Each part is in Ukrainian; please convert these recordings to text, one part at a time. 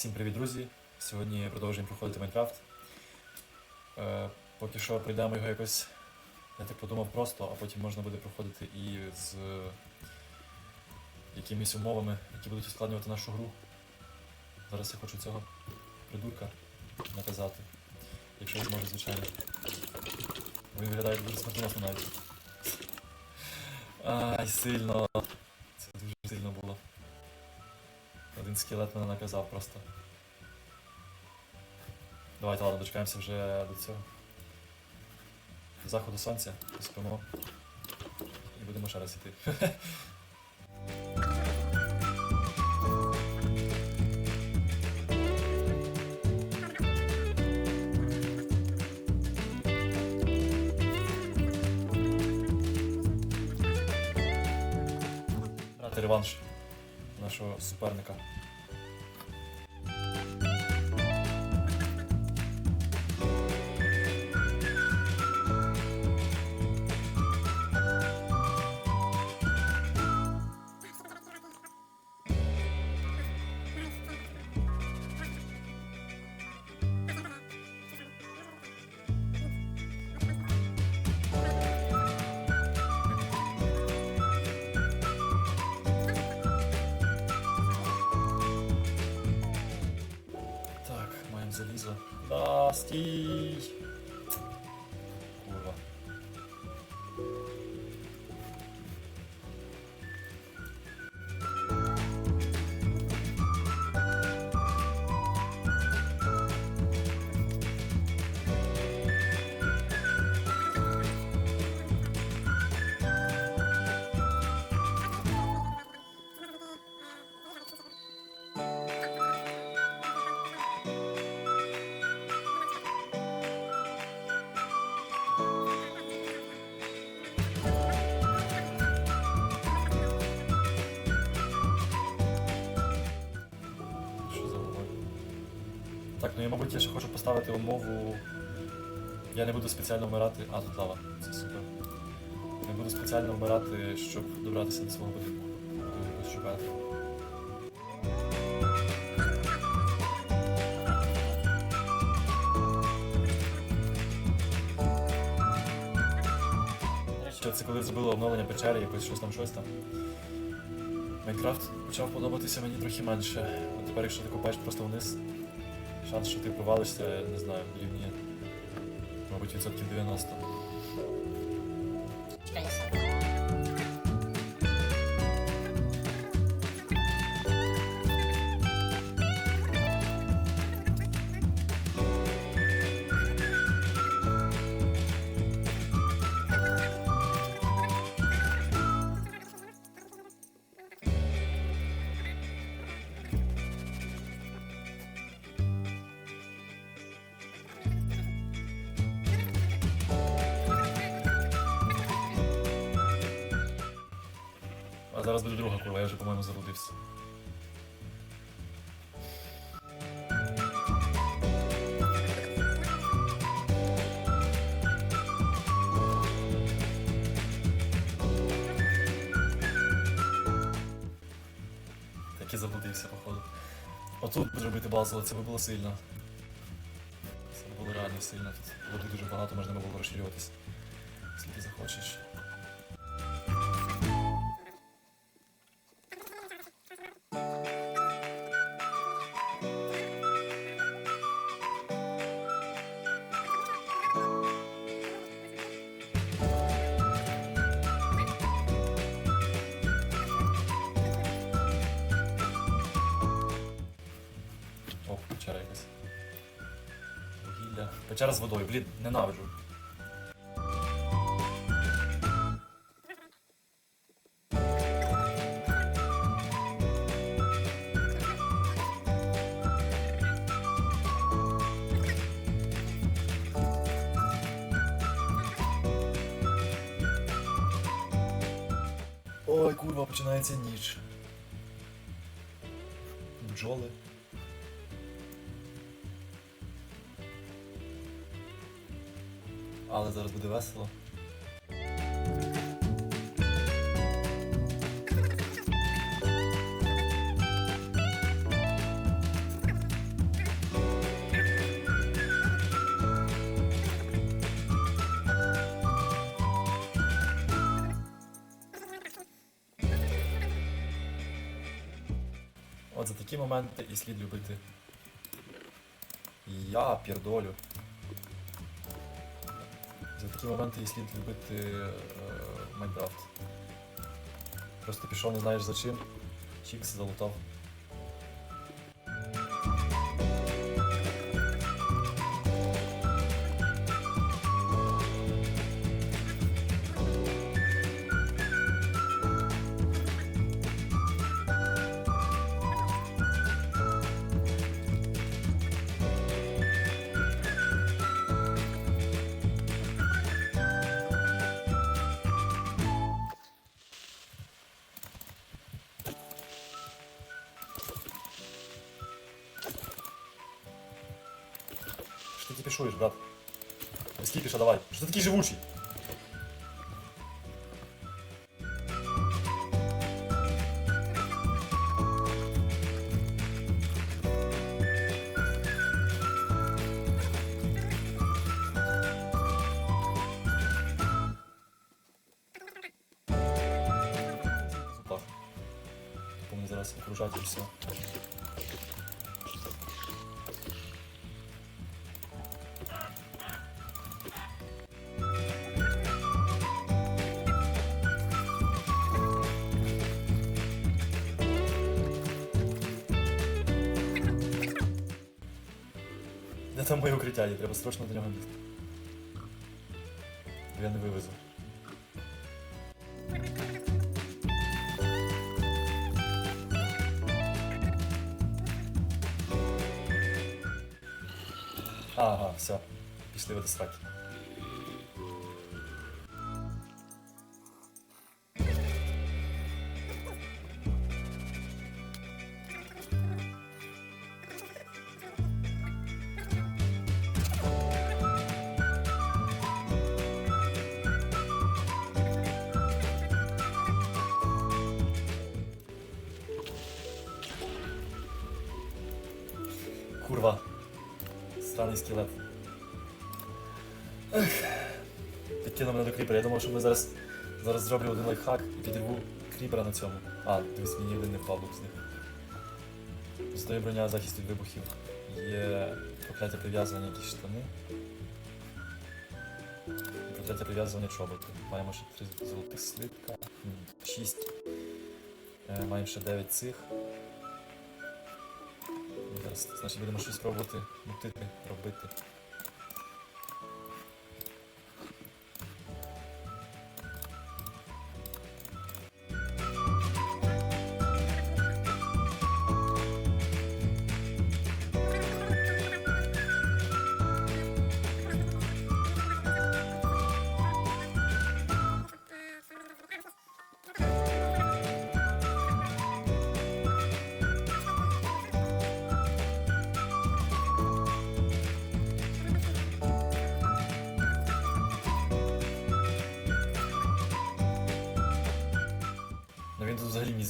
Всім привіт, друзі! Сьогодні продовжуємо проходити Майнкрафт. Е, поки що пройдемо його якось, я так подумав, просто, а потім можна буде проходити і з е, якимись умовами, які будуть ускладнювати нашу гру. Зараз я хочу цього придурка наказати. Якщо він зможе, звичайно. Він виглядає дуже смертоносно навіть. Ай, сильно. Це дуже сильно було. Один скелет мене наказав просто. Давайте, ладно, дочекаємося вже до цього. Заходу сонця, поспимо. І будемо ще раз іти. Брати реванш нашого суперника. Merci. Ну я, мабуть, я ще хочу поставити умову. Я не буду спеціально вмирати. А, тут лава, це супер. Не буду спеціально вмирати, щоб добратися до свого будинку. Шукати. Речі, Це коли зробили обновлення печери, якось щось там щось там. Майнкрафт почав подобатися мені трохи менше. А тепер, якщо ти копаєш просто вниз, шанс, що ти провалишся, не знаю, рівні, мабуть, відсотків 90. Курва, я вже, по-моєму, заблудився. Так і заблудився, походу. Отут би зробити базово, це би було сильно. Це було реально сильно. Тут води дуже багато, можна було розширюватись. Скільки захочеш. О, печера якась. Вугілля. Печера з водою, блін, ненавиджу. Такі моменти і слід любити. Я пірдолю. За такі моменти і слід любити е, Майнкрафт. Просто пішов, не знаєш за чим. Чікс залутав. Кипішуєш, брат? Не скіпіша, давай. Що ти такий живучий? Там моє укриття є? Треба срочно до нього бігти. Я не вивезу. Ага, все. Пішли в до Курва. Странний скелет. Підкинув мене до кріпера. Я думав, що ми зараз, зараз зроблю один лайфхак і підірву кріпера на цьому. А, дивись, мені один не впав з них. Застає броня захист від вибухів. Є прокляття прив'язування якісь штани. Прокляття прив'язування чоботи. Маємо ще 3 золотих слитка. 6. Маємо ще 9 цих. Зараз, значить, будемо щось пробувати мутити, робити.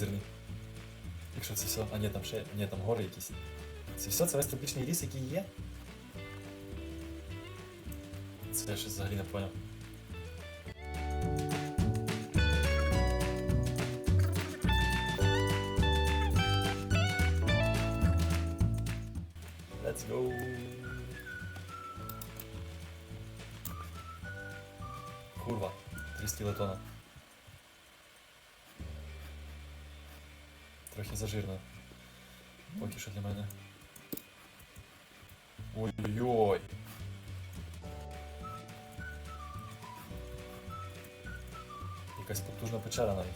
Мізерний. Якщо це все. А ні, там ще. Ні, там гори якісь. Це все, це весь тропічний ліс, який є. Це я щось взагалі не поняв. Let's go. Курва, три скелетона. Трохи зажирно. Поки що для мене. Ой-ой-ой. Якась потужна печера навіть.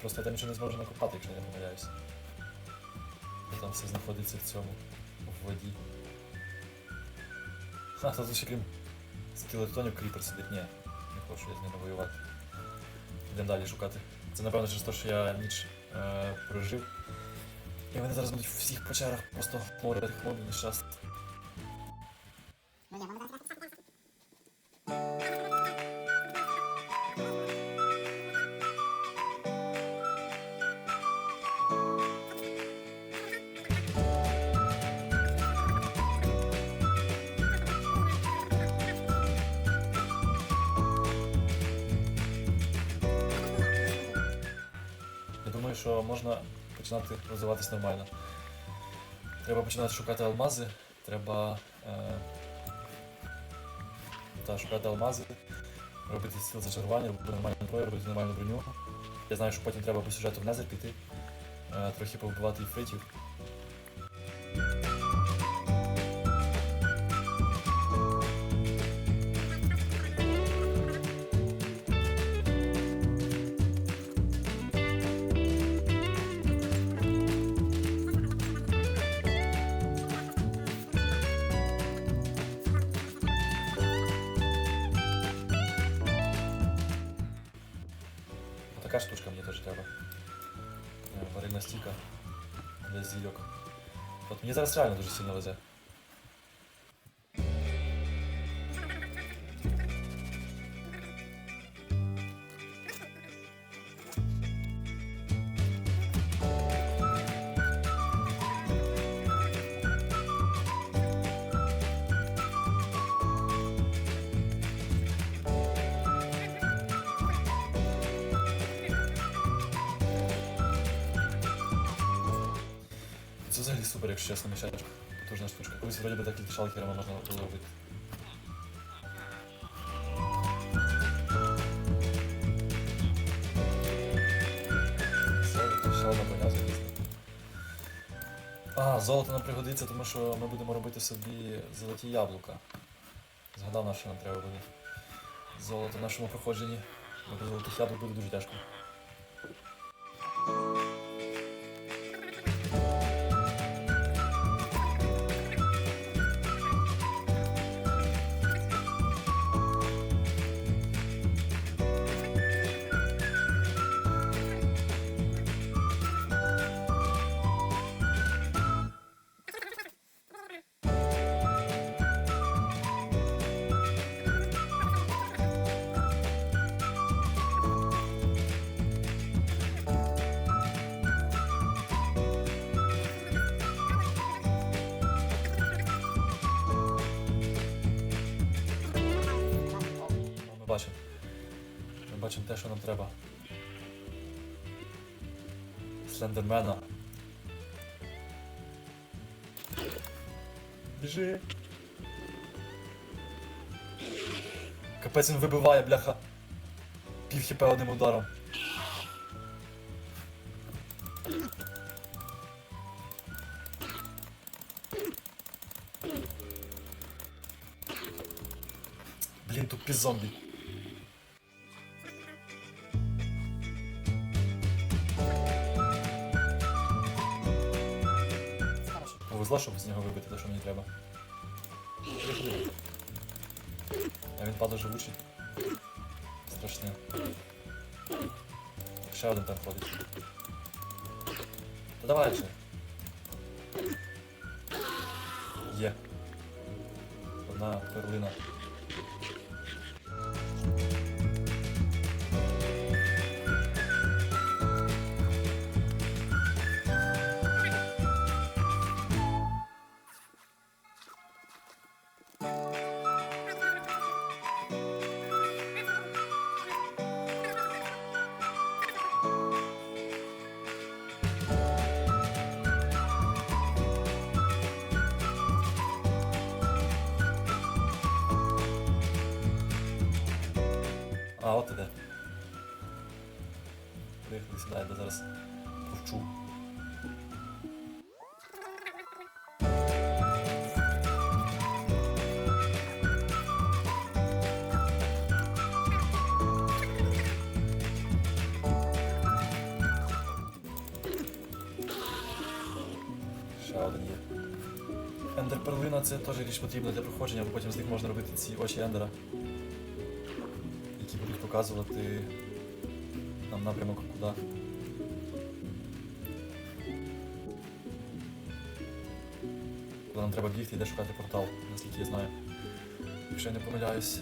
Просто я там нічого не зможу накопати, якщо я не помиляюсь. Там все знаходиться в цьому, в воді. Ха, тут ще крім скелетонів кріпер сидить. Ні, не хочу я з ними воювати. Йдемо далі шукати. Це напевно через те, що я ніч е, прожив. І вони зараз будуть в всіх печерах просто море тих мобів нормально. Треба починати шукати алмази, треба е, та, шукати алмази, робити стіл зачарування, робити нормальну зброю, робити нормальну броню. Я знаю, що потім треба по сюжету в Незер піти, е, трохи повбивати іфритів. Така штучка мені теж треба. Е, Варильна стійка для зійок. От мені зараз реально дуже сильно везе. Це взагалі супер, якщо чесно, мішечок. Потужна штучка. Колись вроді би такі шалкерами можна було робити. А, золото нам пригодиться, тому що ми будемо робити собі золоті яблука. Згадав на що нам треба буде. Золото в нашому проходженні. Бо без золотих яблук буде дуже тяжко. Бачимо те, що нам треба. Слендермена. Біжи. Капець він вибиває, бляха. Пів хп одним ударом. Блін, тупі зомбі. Повезло, щоб з нього вибити те, що мені треба. А він падає живучий. Страшне. Ще один там ходить. Та давай же. Є. Одна перлина. А, от іде. Приїхали сюди, я зараз повчу. Ще один це теж річ потрібна для проходження, бо потім з них можна робити ці очі ендера показувати нам напрямок куди. Куди нам треба бігти і де шукати портал, наскільки я знаю. Якщо я не помиляюсь.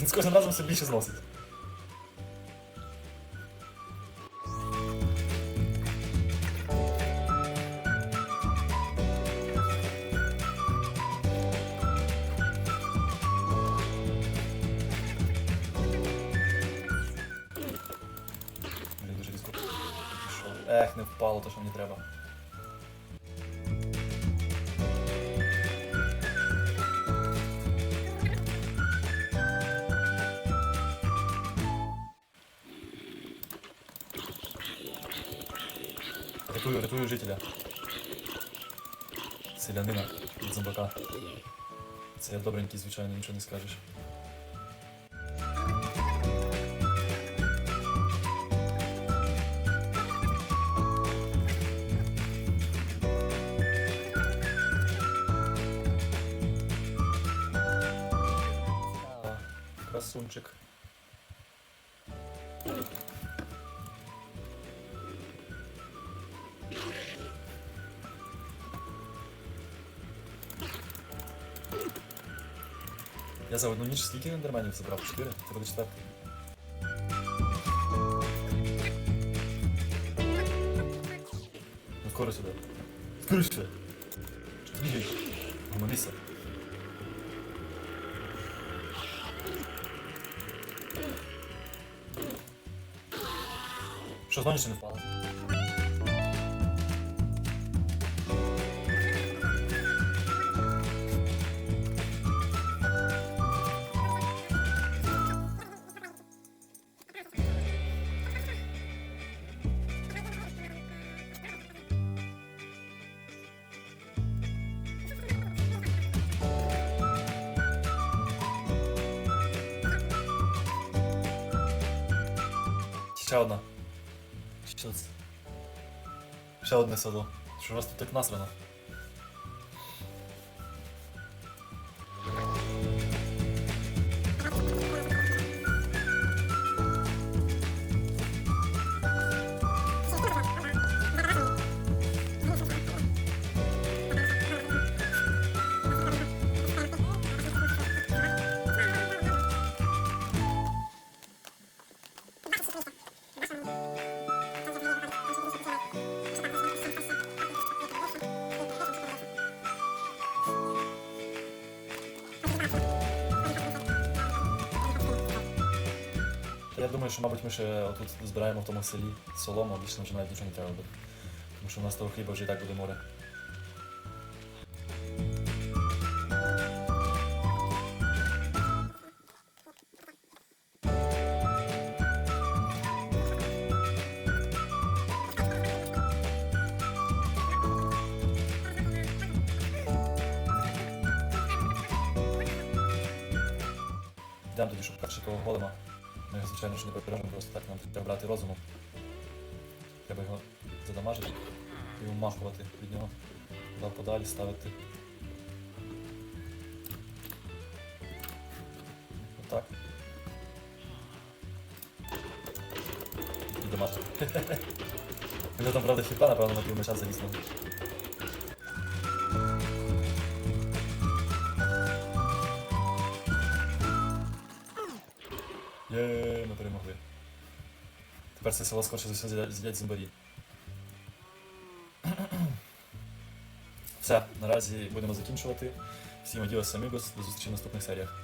Він з кожним разом все більше зносить. Рятую, рятую жителя. Селянина від зомбака. Це добренький, звичайно, нічого не скажеш. Я за одну ніч скільки ендерменів забрав? Чотири? Це буде четвертий. Ну скоро сюди. Скоро сюди. Що ти бігаєш? Гуманіса. Що знову ще не Ще одна. Що це? Ще одне село. Що у вас тут так насрано? Думаю, що, мабуть, ми ще отут збираємо в тому селі солому, більше нам вже навіть нічого не треба буде. Тому що у нас того хліба вже і так буде море. Йдемо тоді шукати ще того голема. Ми його, звичайно, що не поперемо, просто так нам треба брати розуму. Треба його задамажити і умахувати від нього. Туди подалі ставити. Отак. І дамажити. Він там, правда, хіба, напевно, на півмеча залізно. Тепер це скорше за все з'їдять зомбарі. Все, наразі будемо закінчувати. Всім адіос, амігос, до зустрічі в наступних серіях.